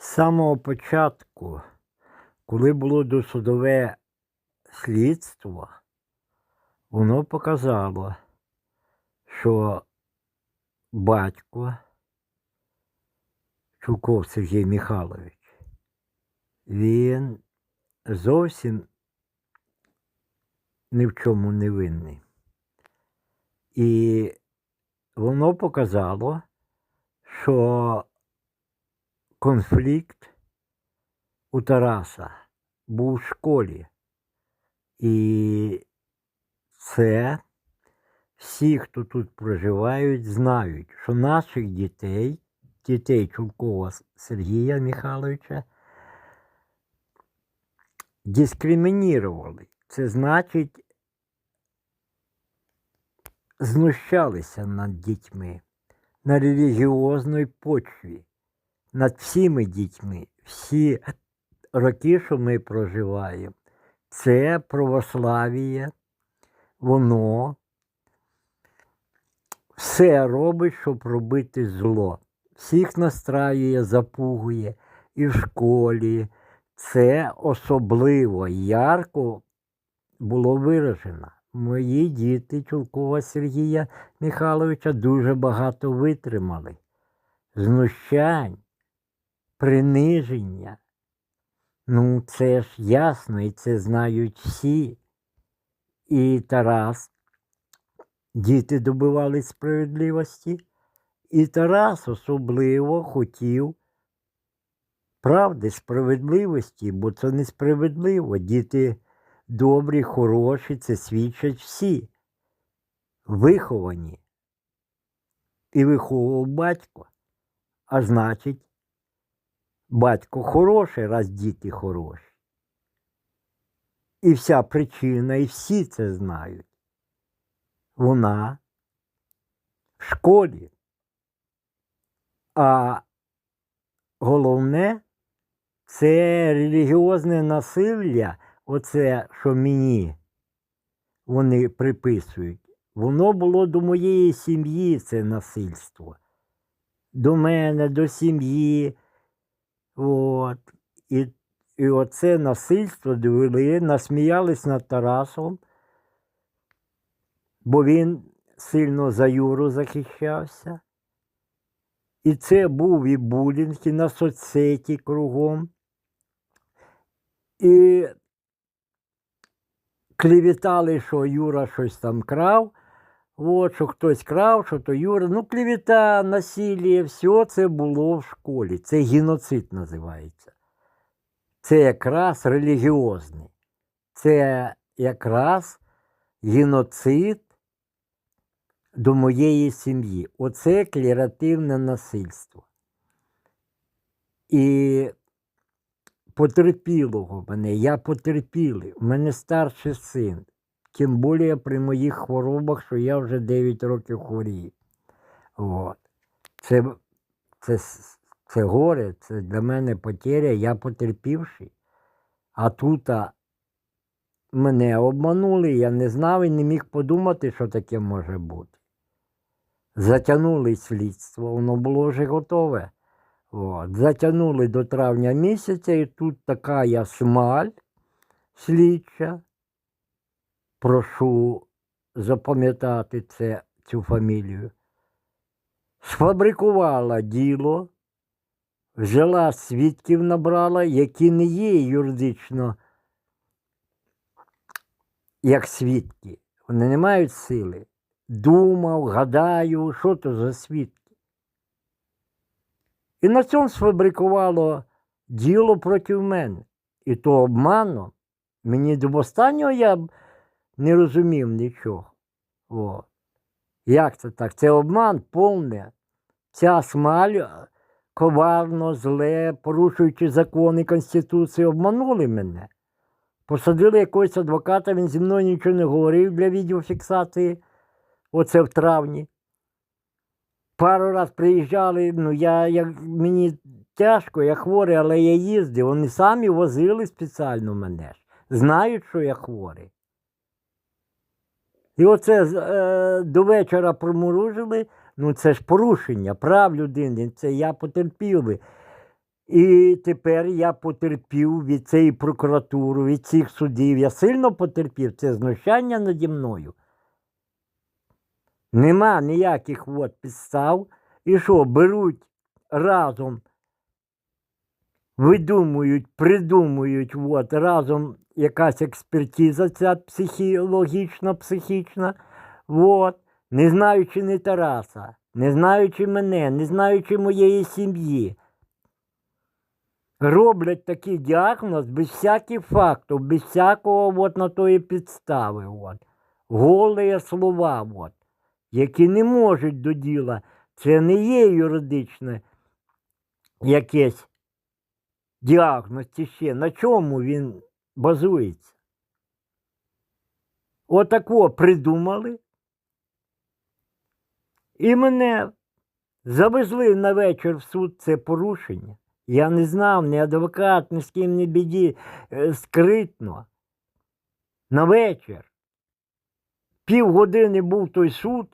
З самого початку, коли було досудове слідство, воно показало, що батько Чулков Сергій Михайлович, він зовсім ні в чому не винний. І воно показало, що конфлікт у Тараса був в школі. І це всі, хто тут проживають, знають, що наших дітей, дітей Чулкова Сергія Михайловича, дискримінували. Це значить, знущалися над дітьми на релігіозній почві, над всіми дітьми. Всі роки, що ми проживаємо, це православ'я, воно все робить, щоб робити зло. Всіх настраює, запугує і в школі. Це особливо ярко було виражено. Мої діти Чулкова Сергія Михайловича дуже багато витримали. Знущань, приниження. Ну, це ж ясно, і це знають всі. І Тарас, діти добивались справедливості, і Тарас особливо хотів правди, справедливості, бо це несправедливо. Діти добрі, хороші, це свідчать всі. Виховані. І виховував батько. А значить, батько хороший, раз діти хороші. І вся причина, і всі це знають. Вона в школі. А головне це релігіозне насилля, оце, що мені вони приписують. Воно було до моєї сім'ї, це насильство. До мене, до сім'ї. От. І, і оце насильство довели, насміялись над Тарасом, бо він сильно за Юру захищався. І це був і булінг, і на соцсеті кругом. І клевітали, що Юра щось там крав. От, що хтось крав, що то Юра. Ну, клевіта, насилля, все це було в школі. Це геноцид називається. Це якраз релігіозний. Це якраз геноцид до моєї сім'ї. Оце клеративне насильство. І потерпілого мене, я потерпілий, у мене старший син. Тим більше при моїх хворобах, що я вже 9 років хворію. От. Це, це, це горе, це для мене потеря, я потерпівший. А тут мене обманули, я не знав і не міг подумати, що таке може бути. Затягнули слідство, воно було вже готове. От. Затягнули до травня місяця, і тут така я смаль слідча. Прошу запам'ятати це, цю фамілію. Сфабрикувала діло, взяла свідків набрала, які не є юридично як свідки. Вони не мають сили. Думав, гадаю, що то за свідки. І на цьому сфабрикувало діло проти мене. І то обманом. Мені до останнього я не розумів нічого. О. Як це так? Це обман повне. Ця смаль е, коварно, зле, порушуючи закони Конституції, обманули мене. Посадили якогось адвоката, він зі мною нічого не говорив для відеофіксації. Оце в травні. Пару раз приїжджали, ну я, я, мені тяжко, я хворий, але я їздив. Вони самі возили спеціально мене. ж. Знають, що я хворий. І оце е, до вечора проморожили, ну це ж порушення прав людини, це я потерпів би. І тепер я потерпів від цієї прокуратури, від цих судів. Я сильно потерпів це знущання наді мною. Нема ніяких от підстав. І що, беруть разом, видумують, придумують, от, разом якась експертиза ця психологічна, психічна, от, не знаючи ні Тараса, не знаючи мене, не знаючи моєї сім'ї. Роблять такий діагноз без всяких фактів, без всякого от на тої підстави. От. Голі слова, от, які не можуть до діла. Це не є юридичне якесь діагноз чи ще. На чому він базується? Отако придумали. І мене завезли на вечір в суд це порушення. Я не знав, ні адвокат, ні з ким не біді, е, скритно. На вечір. Півгодини був той суд,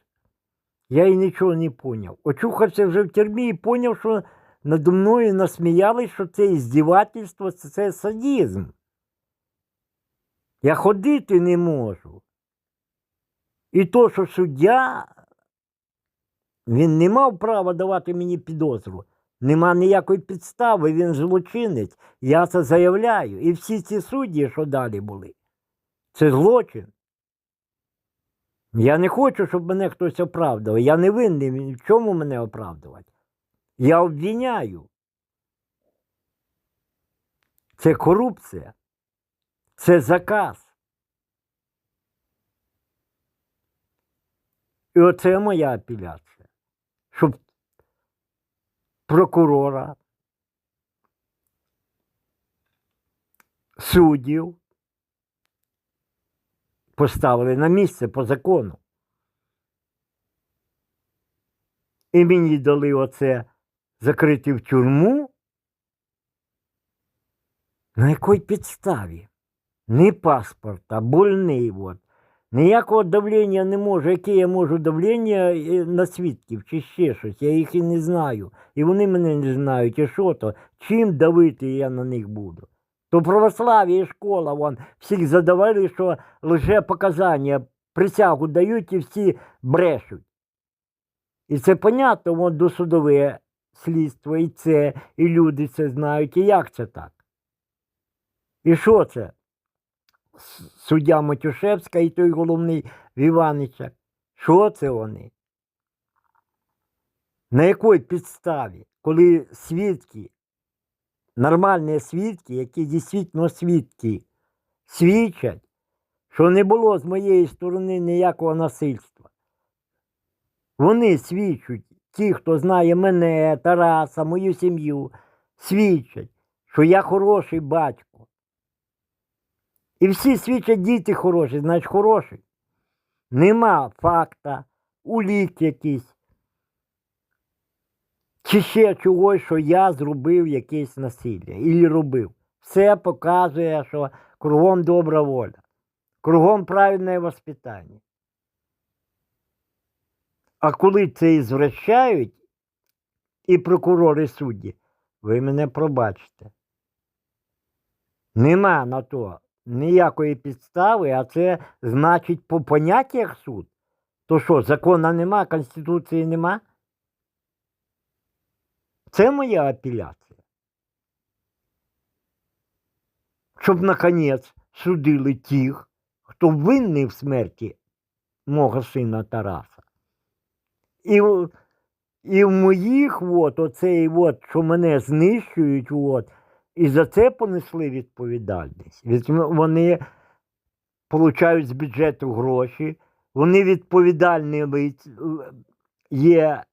я і нічого не поняв. Очухався вже в тюрмі і поняв, що надо мною насміялись, що це іздівательство, це садізм. Я ходити не можу. І то, що суддя, він не мав права давати мені підозру. Нема ніякої підстави, він злочинець. Я це заявляю. І всі ці судді, що далі були, це злочин. Я не хочу, щоб мене хтось оправдував. Я не винний. В чому мене оправдувати? Я обвиняю. Це корупція. Це заказ. І оце моя апеляція. Щоб прокурора, суддів поставили на місце по закону. І мені дали оце закрити в тюрму. На якій підставі? Ні паспорта, больний. От. Ніякого давлення не можу. Яке я можу давлення е, на свідків чи ще щось. Я їх і не знаю. І вони мене не знають. І що то? Чим давити я на них буду? То православ'я і школа, вон, всіх задавали, що лише показання, присягу дають і всі брешуть. І це понятно, вон досудове слідство, і це, і люди це знають. І як це так? І що це? Суддя Матюшевська і той головний в Іванича. Що це вони? На якій підставі, коли свідки, нормальні свідки, які дійсно свідки, свідчать, що не було з моєї сторони ніякого насильства. Вони свідчать, ті, хто знає мене, Тараса, мою сім'ю, свідчать, що я хороший батько. І всі свідчать діти хороші, значить хороший. Нема факта, улік якийсь. Чи ще чогось, що я зробив якесь насилля і робив. Все показує, що кругом добра воля, кругом правильне воспитання. А коли це і звращають, і прокурори і судді, ви мене пробачите. Нема на то ніякої підстави, а це значить по поняттях суд. То що, закона нема, Конституції нема? Це моя апеляція. Щоб, наконець, судили тих, хто винний в смерті мого сина Тараса. І, і в моїх, от, оцей, от, що мене знищують, от, і за це понесли відповідальність. Вони получають з бюджету гроші, вони відповідальні є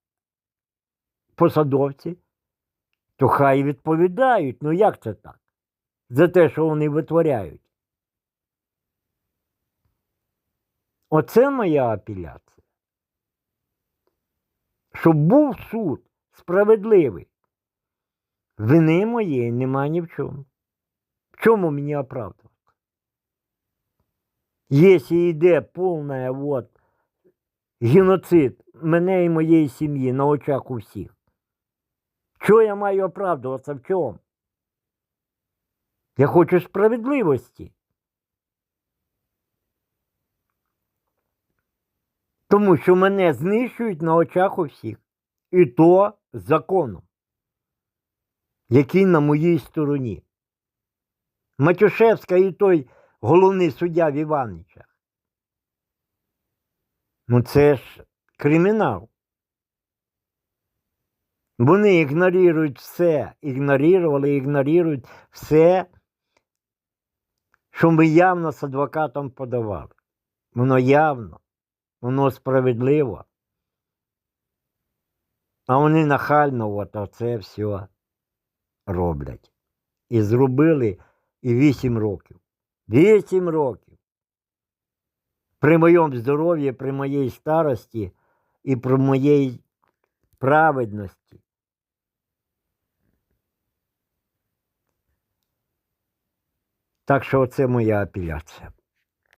посадовці, то хай відповідають. Ну як це так? За те, що вони витворяють. Оце моя апеляція. Щоб був суд справедливий. Вини моєї нема ні в чому. В чому мені оправдувати? Якщо йде повна вот, геноцид мене і моєї сім'ї на очах у всіх, Що я маю оправдуватися в чому? Я хочу справедливості. Тому що мене знищують на очах у всіх. І то законом, який на моїй стороні. Матюшевська і той головний суддя в Іваничах. Ну це ж кримінал. Вони ігнорують все, ігнорували, ігнорують все, що ми явно з адвокатом подавали. Воно явно, воно справедливо. А вони нахально от оце все роблять. І зробили і вісім років. Вісім років. При моєму здоров'ї, при моїй старості і при моїй праведності. Так що це моя апеляція.